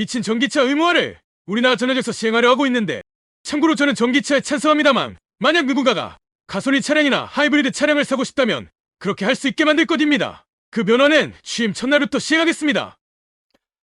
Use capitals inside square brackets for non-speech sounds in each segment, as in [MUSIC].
미친 전기차 의무화를 우리나라 전역에서 시행하려 하고 있는데 참고로 저는 전기차에 찬성합니다만 만약 누군가가 가솔린 차량이나 하이브리드 차량을 사고 싶다면 그렇게 할 수 있게 만들 것입니다. 그 변화는 취임 첫날부터 시행하겠습니다.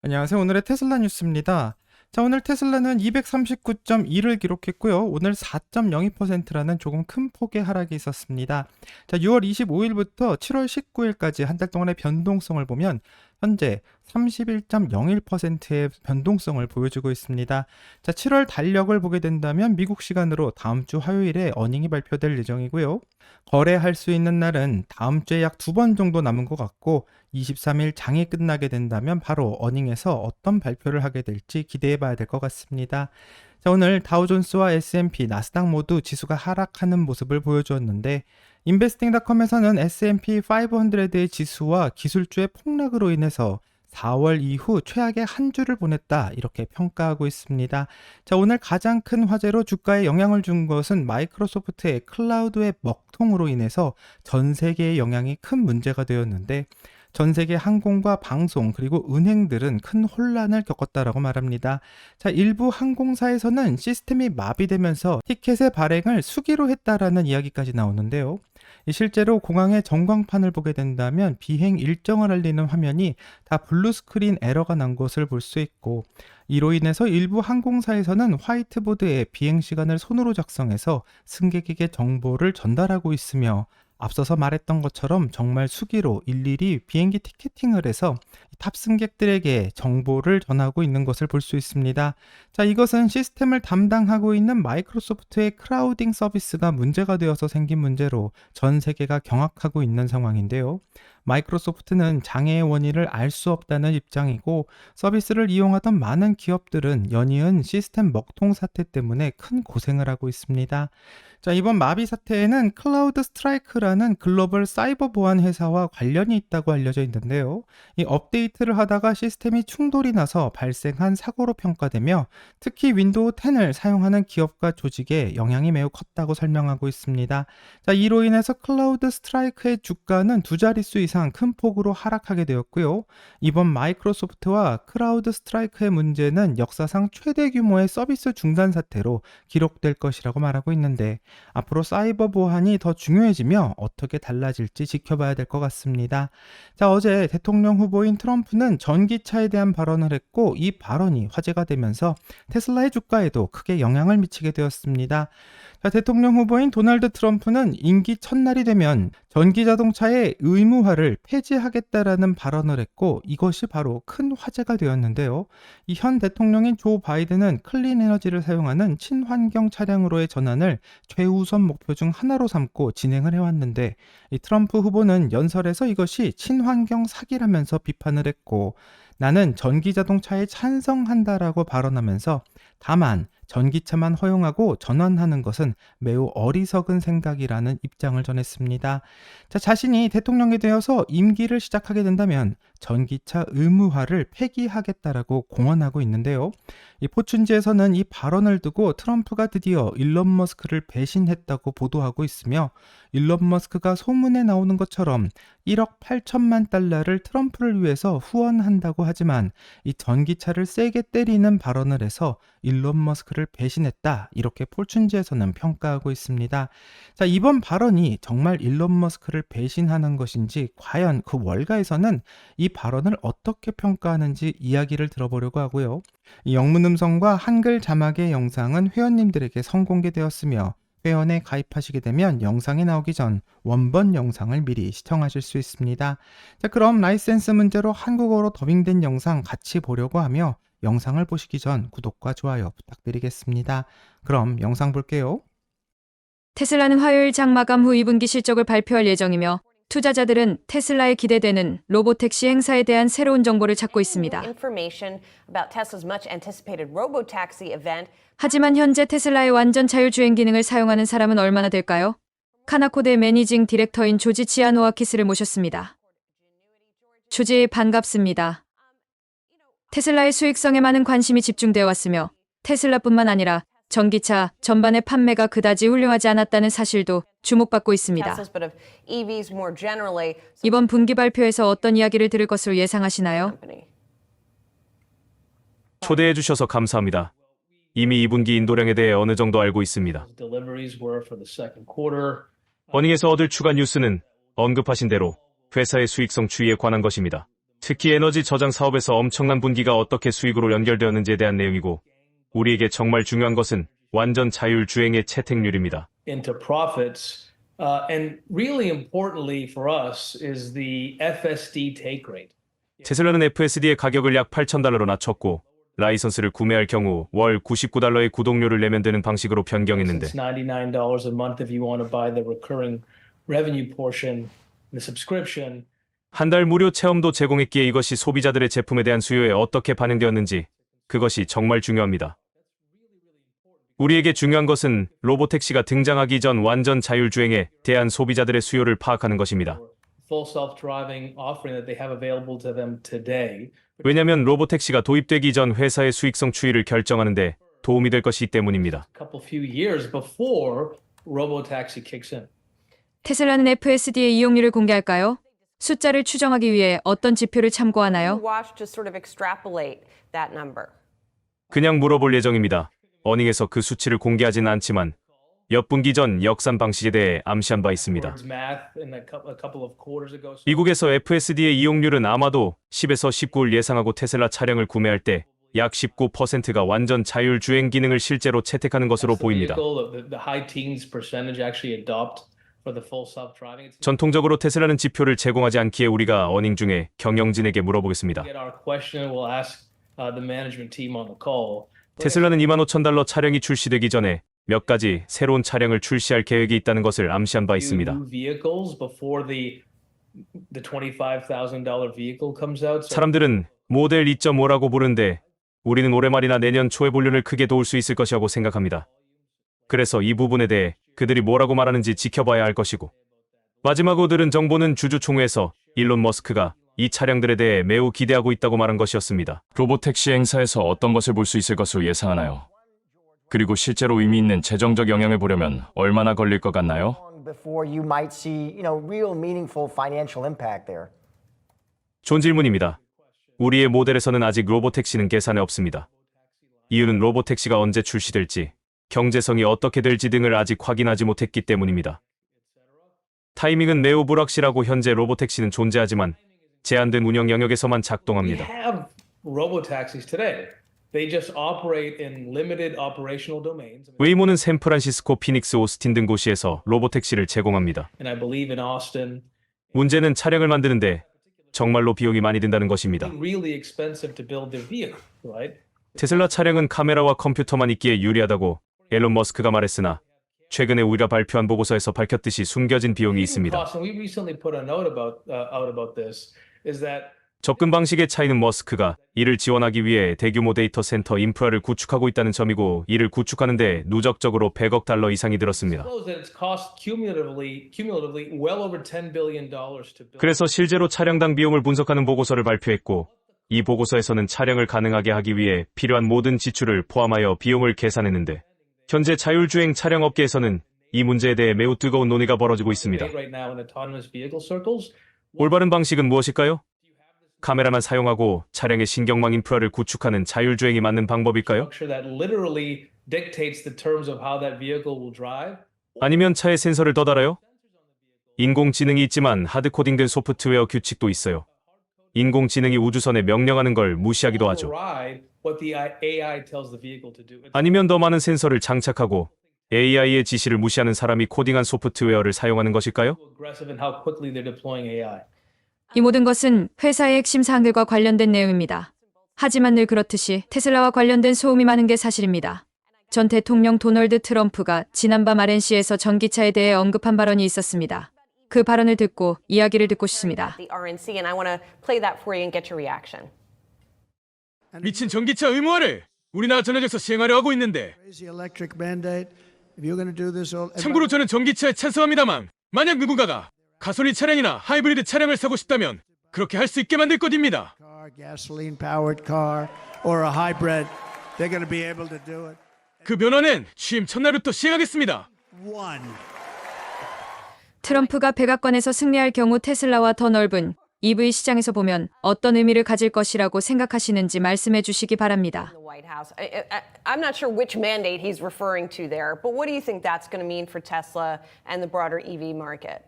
안녕하세요. 오늘의 테슬라 뉴스입니다. 자, 오늘 테슬라는 239.2를 기록했고요. 오늘 4.02%라는 조금 큰 폭의 하락이 있었습니다. 자, 6월 25일부터 7월 19일까지 한 달 동안의 변동성을 보면 현재 31.01%의 변동성을 보여주고 있습니다. 자, 7월 달력을 보게 된다면 미국 시간으로 다음 주 화요일에 어닝이 발표될 예정이고요. 거래할 수 있는 날은 다음 주에 약 두 번 정도 남은 것 같고 23일 장이 끝나게 된다면 바로 어닝에서 어떤 발표를 하게 될지 기대해 봐야 될 것 같습니다. 자, 오늘 다우존스와 S&P, 나스닥 모두 지수가 하락하는 모습을 보여주었는데 인베스팅닷컴에서는 S&P 500의 지수와 기술주의 폭락으로 인해서 4월 이후 최악의 한 주를 보냈다 이렇게 평가하고 있습니다. 자, 오늘 가장 큰 화제로 주가에 영향을 준 것은 마이크로소프트의 클라우드 웹 먹통으로 인해서 전 세계에 영향이 큰 문제가 되었는데 전 세계 항공과 방송 그리고 은행들은 큰 혼란을 겪었다라고 말합니다. 자, 일부 항공사에서는 시스템이 마비되면서 티켓의 발행을 수기로 했다라는 이야기까지 나오는데요. 이 실제로 공항의 전광판을 보게 된다면 비행 일정을 알리는 화면이 다 블루 스크린 에러가 난 것을 볼 수 있고 이로 인해서 일부 항공사에서는 화이트보드에 비행 시간을 손으로 작성해서 승객에게 정보를 전달하고 있으며 앞서서 말했던 것처럼 정말 수기로 일일이 비행기 티켓팅을 해서 탑승객들에게 정보를 전하고 있는 것을 볼 수 있습니다. 자, 이것은 시스템을 담당하고 있는 마이크로소프트의 크라우딩 서비스가 문제가 되어서 생긴 문제로 전 세계가 경악하고 있는 상황인데요. 마이크로소프트는 장애의 원인을 알 수 없다는 입장이고 서비스를 이용하던 많은 기업들은 연이은 시스템 먹통 사태 때문에 큰 고생을 하고 있습니다. 자, 이번 마비 사태에는 클라우드 스트라이크라 는 글로벌 사이버 보안 회사와 관련이 있다고 알려져 있는데요. 이 업데이트를 하다가 시스템이 충돌이 나서 발생한 사고로 평가되며 특히 윈도우 10을 사용하는 기업과 조직에 영향이 매우 컸다고 설명하고 있습니다. 자, 이로 인해서 클라우드 스트라이크의 주가는 두 자릿수 이상 큰 폭으로 하락하게 되었고요. 이번 마이크로소프트와 클라우드 스트라이크의 문제는 역사상 최대 규모의 서비스 중단 사태로 기록될 것이라고 말하고 있는데 앞으로 사이버 보안이 더 중요해지며 어떻게 달라질지 지켜봐야 될 것 같습니다. 자, 어제 대통령 후보인 트럼프는 전기차에 대한 발언을 했고 이 발언이 화제가 되면서 테슬라의 주가에도 크게 영향을 미치게 되었습니다. 자, 대통령 후보인 도널드 트럼프는 임기 첫날이 되면 전기 자동차의 의무화를 폐지하겠다라는 발언을 했고 이것이 바로 큰 화제가 되었는데요. 이 현 대통령인 조 바이든은 클린 에너지를 사용하는 친환경 차량으로의 전환을 최우선 목표 중 하나로 삼고 진행을 해왔는데 이 트럼프 후보는 연설에서 이것이 친환경 사기라면서 비판을 했고 나는 전기 자동차에 찬성한다라고 발언하면서 다만 전기차만 허용하고 전환하는 것은 매우 어리석은 생각이라는 입장을 전했습니다. 자, 자신이 대통령이 되어서 임기를 시작하게 된다면 전기차 의무화를 폐기하겠다라고 공언하고 있는데요. 이 포춘지에서는 이 발언을 두고 트럼프가 드디어 일론 머스크를 배신했다고 보도하고 있으며 일론 머스크가 소문에 나오는 것처럼 1억 8천만 달러를 트럼프를 위해서 후원한다고 하지만 이 전기차를 세게 때리는 발언을 해서 일론 머스크를 배신했다 이렇게 폴춘지에서는 평가하고 있습니다. 자 이번 발언이 정말 일론 머스크를 배신하는 것인지 과연 그 월가에서는 이 발언을 어떻게 평가하는지 이야기를 들어보려고 하고요. 이 영문 음성과 한글 자막의 영상은 회원님들에게 선공개되었으며 회원에 가입하시게 되면 영상이 나오기 전 원본 영상을 미리 시청하실 수 있습니다. 자, 그럼 라이센스 문제로 한국어로 더빙된 영상 같이 보려고 하며 영상을 보시기 전 구독과 좋아요 부탁드리겠습니다. 그럼 영상 볼게요. 테슬라는 화요일 장 마감 후 2분기 실적을 발표할 예정이며 투자자들은 테슬라에 기대되는 로보택시 행사에 대한 새로운 정보를 찾고 있습니다. 하지만 현재 테슬라의 완전 자율주행 기능을 사용하는 사람은 얼마나 될까요? 카나코드 매니징 디렉터인 조지 치아노아키스를 모셨습니다. 조지 반갑습니다. 테슬라의 수익성에 많은 관심이 집중되어 왔으며 테슬라뿐만 아니라 전기차 전반의 판매가 그다지 훌륭하지 않았다는 사실도 주목받고 있습니다. So 이번 분기 발표에서 어떤 이야기를 들을 것으로 예상하시나요? 초대해 주셔서 감사합니다. 이미 2분기 인도량에 대해 어느 정도 알고 있습니다. 어닝에서 얻을 추가 뉴스는 언급하신 대로 회사의 수익성 추이에 관한 것입니다. 특히 에너지 저장 사업에서 엄청난 분기가 어떻게 수익으로 연결되었는지에 대한 내용이고 우리에게 정말 중요한 것은 완전 자율 주행의 채택률입니다. into profits. Uh, and really importantly for us is the FSD take rate. 테슬라는 FSD의 가격을 약 8,000달러로 낮췄고 라이선스를 구매할 경우 월 99달러의 구독료를 내면 되는 방식으로 변경했는데 It's $99 a month if you want to buy the recurring revenue portion, the subscription. 한 달 무료 체험도 제공했기에 이것이 소비자들의 제품에 대한 수요에 어떻게 반영되었는지 그것이 정말 중요합니다. 우리에게 중요한 것은 로보택시가 등장하기 전 완전 자율주행에 대한 소비자들의 수요를 파악하는 것입니다. 왜냐하면 로보택시가 도입되기 전 회사의 수익성 추이를 결정하는데 도움이 될 것이기 때문입니다. A couple few years before robotaxi kicks in. 테슬라는 FSD의 이용률을 공개할까요? 숫자를 추정하기 위해 어떤 지표를 참고하나요? 그냥 물어볼 예정입니다. 어닝에서 그 수치를 공개하지는 않지만 몇 분기 전 역산 방식에 대해 암시한 바 있습니다. 미국에서 FSD의 이용률은 아마도 10에서 19를 예상하고 테슬라 차량을 구매할 때 약 19%가 완전 자율 주행 기능을 실제로 채택하는 것으로 보입니다. 전통적으로 테슬라는 지표를 제공하지 않기에 우리가 어닝 중에 경영진에게 물어보겠습니다. 테슬라는 2만 5천 달러 차량이 출시되기 전에 몇 가지 새로운 차량을 출시할 계획이 있다는 것을 암시한 바 있습니다. 사람들은 모델 2.5라고 부르는데 우리는 올해 말이나 내년 초에 볼륨을 크게 도울 수 있을 것이라고 생각합니다. 그래서 이 부분에 대해 그들이 뭐라고 말하는지 지켜봐야 할 것이고 마지막으로 들은 정보는 주주총회에서 일론 머스크가 이 차량들에 대해 매우 기대하고 있다고 말한 것이었습니다. 로보택시 행사에서 어떤 것을 볼 수 있을 것으로 예상하나요? 그리고 실제로 의미 있는 재정적 영향을 보려면 얼마나 걸릴 것 같나요? 좋은 질문입니다. 우리의 모델에서는 아직 로보택시는 계산에 없습니다. 이유는 로보택시가 언제 출시될지, 경제성이 어떻게 될지 등을 아직 확인하지 못했기 때문입니다. 타이밍은 매우 불확실하고 현재 로보택시는 존재하지만 제한된 운영 영역에서만 we 작동합니다. have robotaxis today. They just operate in limited operational domains. 웨이모는 샌프란시스코, 피닉스, 오스틴 등 도시에서 로보택시를 제공합니다. And I believe in Austin, 문제는 차량을 만드는데 정말로 비용이 많이 든다는 것입니다. really expensive to build their vehicle, right? 테슬라 차량은 카메라와 컴퓨터만 있기에 유리하다고 앨런 머스크가 말했으나 최근에 우리가 발표한 보고서에서 밝혔듯이 숨겨진 비용이 있습니다. Cost, and we recently put a note about uh, out about this. 접근 방식의 차이는 머스크가 이를 지원하기 위해 대규모 데이터 센터 인프라를 구축하고 있다는 점이고 이를 구축하는 데 누적적으로 100억 달러 이상이 들었습니다. disclosed that it's cost cumulatively, cumulatively well over 10 billion dollars to build. 그래서 실제로 차량당 비용을 분석하는 보고서를 발표했고 이 보고서에서는 차량을 가능하게 하기 위해 필요한 모든 지출을 포함하여 비용을 계산했는데 현재 자율주행 차량 업계에서는 이 문제에 대해 매우 뜨거운 논의가 벌어지고 있습니다. 올바른 방식은 무엇일까요? 카메라만 사용하고 차량의 신경망 인프라를 구축하는 자율주행이 맞는 방법일까요? 아니면 차에 센서를 더 달아요? 인공지능이 있지만 하드코딩된 소프트웨어 규칙도 있어요. 인공지능이 우주선에 명령하는 걸 무시하기도 하죠. 아니면 더 많은 센서를 장착하고 AI의 지시를 무시하는 사람이 코딩한 소프트웨어를 사용하는 것일까요? 이 모든 것은 회사의 핵심 사항들과 관련된 내용입니다. 하지만 늘 그렇듯이 테슬라와 관련된 소음이 많은 게 사실입니다. 전 대통령 도널드 트럼프가 지난밤 RNC에서 전기차에 대해 언급한 발언이 있었습니다. 그 발언을 듣고 이야기를 듣고 싶습니다. The RNC, and I want to play that for you and get your reaction. 미친 전기차 의무화를 우리나라 전역에서 시행하려 하고 있는데 crazy electric mandate. If you're going to do this all, 참고로 저는 전기차에 찬성합니다만 만약 누군가가 가솔린 차량이나 하이브리드 차량을 사고 싶다면 그렇게 할 수 있게 만들 것입니다. car, gasoline powered car, or a hybrid, they're going to be able to do it. 그 변화는 취임 첫날부터 시행하겠습니다. 트럼프가 백악관에서 승리할 경우 테슬라와 더 넓은 EV 시장에서 보면 어떤 의미를 가질 것이라고 생각하시는지 말씀해 주시기 바랍니다. White House. I, I, I'm not sure which mandate he's referring to there, but what do you think that's going to mean for Tesla and the broader EV market?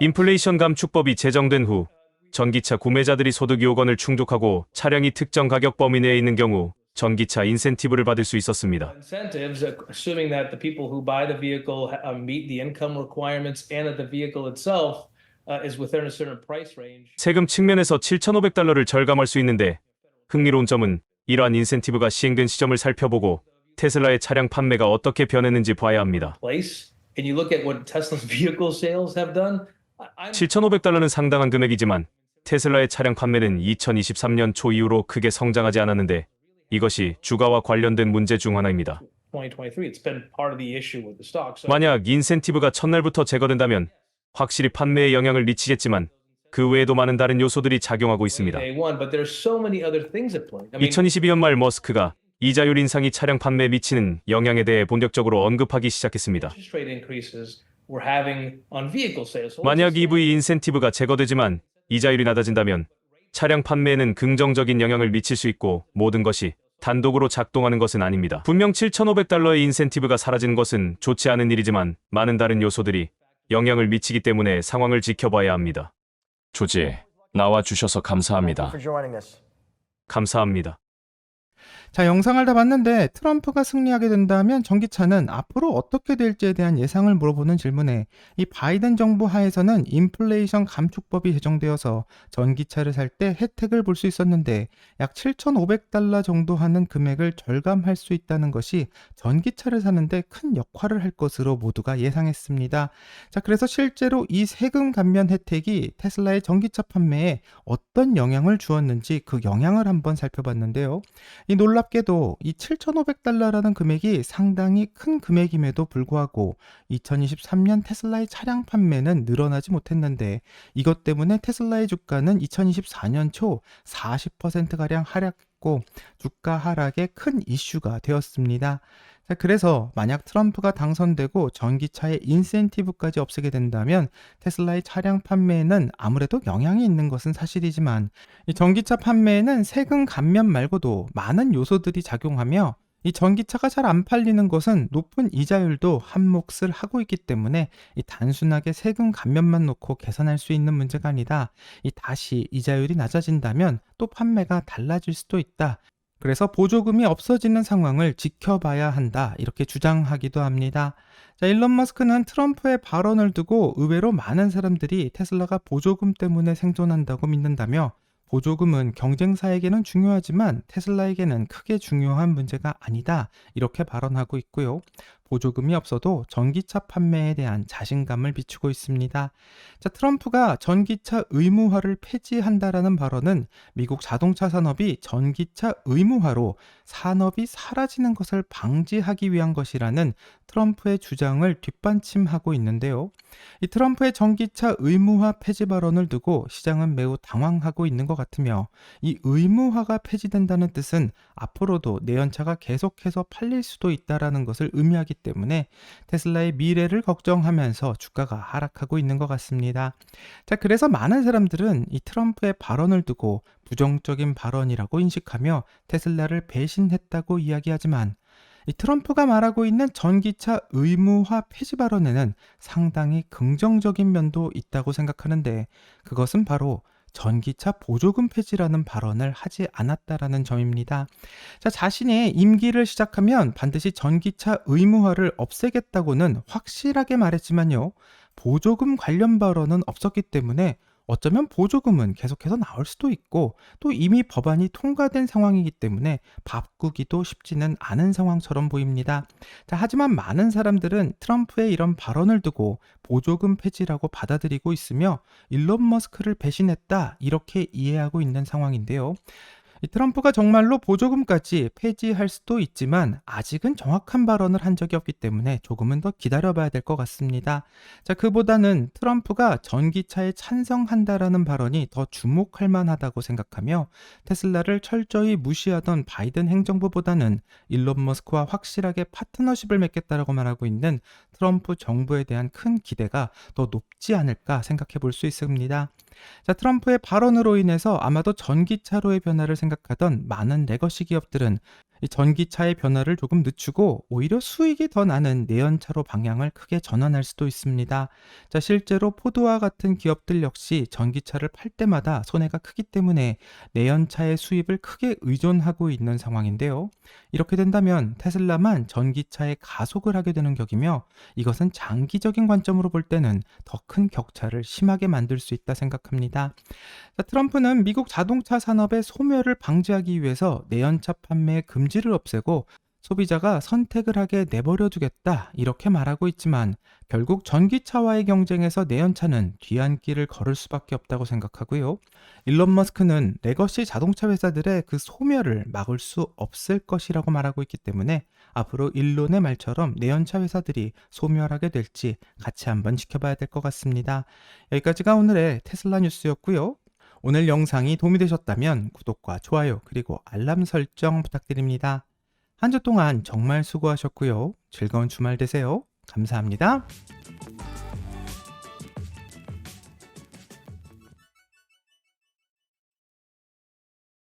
인플레이션 감축법이 제정된 후 전기차 구매자들이 소득 요건을 충족하고 차량이 특정 가격 범위 내에 있는 경우 전기차 인센티브를 받을 수 있었습니다. Incentives, uh, assuming that the people who buy the vehicle uh, meet the income requirements and that the vehicle itself uh. 세금 측면에서 7,500달러를 절감할 수 있는데 흥미로운 점은 이러한 인센티브가 시행된 시점을 살펴보고 테슬라의 차량 판매가 어떻게 변했는지 봐야 합니다. place and you look at what Tesla's [LAUGHS] vehicle sales have done, I- I'm 7,500달러는 상당한 금액이지만 테슬라의 차량 판매는 2023년 초 이후로 크게 성장하지 않았는데 이것이 주가와 관련된 문제 중 하나입니다. 2023. It's been part of the issue with the stock. So 만약 인센티브가 첫날부터 제거된다면 확실히 판매에 영향을 미치겠지만 그 외에도 많은 다른 요소들이 작용하고 있습니다. day one, but there's so many other things at play. I mean, 2022년 말 머스크가 이자율 인상이 차량 판매에 미치는 영향에 대해 본격적으로 언급하기 시작했습니다. 만약 EV 인센티브가 제거되지만 이자율이 낮아진다면 차량 판매에는 긍정적인 영향을 미칠 수 있고 모든 것이 단독으로 작동하는 것은 아닙니다. 분명 7,500달러의 인센티브가 사라지는 것은 좋지 않은 일이지만 많은 다른 요소들이 영향을 미치기 때문에 상황을 지켜봐야 합니다. 조지, 나와 주셔서 감사합니다. 감사합니다. 자, 영상을 다 봤는데 트럼프가 승리하게 된다면 전기차는 앞으로 어떻게 될지에 대한 예상을 물어보는 질문에 이 바이든 정부 하에서는 인플레이션 감축법이 제정되어서 전기차를 살 때 혜택을 볼 수 있었는데 약 7,500달러 정도 하는 금액을 절감할 수 있다는 것이 전기차를 사는데 큰 역할을 할 것으로 모두가 예상했습니다. 자, 그래서 실제로 이 세금 감면 혜택이 테슬라의 전기차 판매에 어떤 영향을 주었는지 그 영향을 한번 살펴봤는데요. 이 놀랍 게도 이 7,500달러라는 금액이 상당히 큰 금액임에도 불구하고 2023년 테슬라의 차량 판매는 늘어나지 못했는데 이것 때문에 테슬라의 주가는 2024년 초 40%가량 하락했고 주가 하락의 큰 이슈가 되었습니다. 자, 그래서 만약 트럼프가 당선되고 전기차의 인센티브까지 없애게 된다면 테슬라의 차량 판매에는 아무래도 영향이 있는 것은 사실이지만 이 전기차 판매에는 세금 감면 말고도 많은 요소들이 작용하며 이 전기차가 잘 안 팔리는 것은 높은 이자율도 한 몫을 하고 있기 때문에 이 단순하게 세금 감면만 놓고 계산할 수 있는 문제가 아니다. 이 다시 이자율이 낮아진다면 또 판매가 달라질 수도 있다. 그래서 보조금이 없어지는 상황을 지켜봐야 한다. 이렇게 주장하기도 합니다. 자, 일론 머스크는 트럼프의 발언을 두고 의외로 많은 사람들이 테슬라가 보조금 때문에 생존한다고 믿는다며 보조금은 경쟁사에게는 중요하지만 테슬라에게는 크게 중요한 문제가 아니다. 이렇게 발언하고 있고요. 보조금이 없어도 전기차 판매에 대한 자신감을 비추고 있습니다. 자, 트럼프가 전기차 의무화를 폐지한다라는 발언은 미국 자동차 산업이 전기차 의무화로 산업이 사라지는 것을 방지하기 위한 것이라는 트럼프의 주장을 뒷받침하고 있는데요. 이 트럼프의 전기차 의무화 폐지 발언을 두고 시장은 매우 당황하고 있는 것 같으며 이 의무화가 폐지된다는 뜻은 앞으로도 내연차가 계속해서 팔릴 수도 있다라는 것을 의미하기 때문에 테슬라의 미래를 걱정하면서 주가가 하락하고 있는 것 같습니다. 자, 그래서 많은 사람들은 이 트럼프의 발언을 두고 부정적인 발언이라고 인식하며 테슬라를 배신했다고 이야기하지만 이 트럼프가 말하고 있는 전기차 의무화 폐지 발언에는 상당히 긍정적인 면도 있다고 생각하는데 그것은 바로 전기차 보조금 폐지라는 발언을 하지 않았다라는 점입니다. 자, 자신의 임기를 시작하면 반드시 전기차 의무화를 없애겠다고는 확실하게 말했지만요. 보조금 관련 발언은 없었기 때문에 어쩌면 보조금은 계속해서 나올 수도 있고 또 이미 법안이 통과된 상황이기 때문에 바꾸기도 쉽지는 않은 상황처럼 보입니다. 자, 하지만 많은 사람들은 트럼프의 이런 발언을 두고 보조금 폐지라고 받아들이고 있으며 일론 머스크를 배신했다 이렇게 이해하고 있는 상황인데요. 이 트럼프가 정말로 보조금까지 폐지할 수도 있지만 아직은 정확한 발언을 한 적이 없기 때문에 조금은 더 기다려봐야 될 것 같습니다. 자, 그보다는 트럼프가 전기차에 찬성한다라는 발언이 더 주목할 만하다고 생각하며 테슬라를 철저히 무시하던 바이든 행정부보다는 일론 머스크와 확실하게 파트너십을 맺겠다라고 말하고 있는 트럼프 정부에 대한 큰 기대가 더 높지 않을까 생각해 볼 수 있습니다. 자, 트럼프의 발언으로 인해서 아마도 전기차로의 변화를 생각하던 많은 레거시 기업들은 이 전기차의 변화를 조금 늦추고 오히려 수익이 더 나는 내연차로 방향을 크게 전환할 수도 있습니다. 자, 실제로 포드와 같은 기업들 역시 전기차를 팔 때마다 손해가 크기 때문에 내연차의 수입을 크게 의존하고 있는 상황인데요. 이렇게 된다면 테슬라만 전기차의 가속을 하게 되는 격이며 이것은 장기적인 관점으로 볼 때는 더 큰 격차를 심하게 만들 수 있다 생각합니다. 자, 트럼프는 미국 자동차 산업의 소멸을 방지하기 위해서 내연차 판매 금지를 없애고 소비자가 선택을 하게 내버려 두겠다 이렇게 말하고 있지만 결국 전기차와의 경쟁에서 내연차는 뒤안길을 걸을 수밖에 없다고 생각하고요. 일론 머스크는 레거시 자동차 회사들의 그 소멸을 막을 수 없을 것이라고 말하고 있기 때문에 앞으로 일론의 말처럼 내연차 회사들이 소멸하게 될지 같이 한번 지켜봐야 될 것 같습니다. 여기까지가 오늘의 테슬라 뉴스였고요. 오늘 영상이 도움이 되셨다면 구독과 좋아요 그리고 알람 설정 부탁드립니다. 한 주 동안 정말 수고하셨고요. 즐거운 주말 되세요. 감사합니다.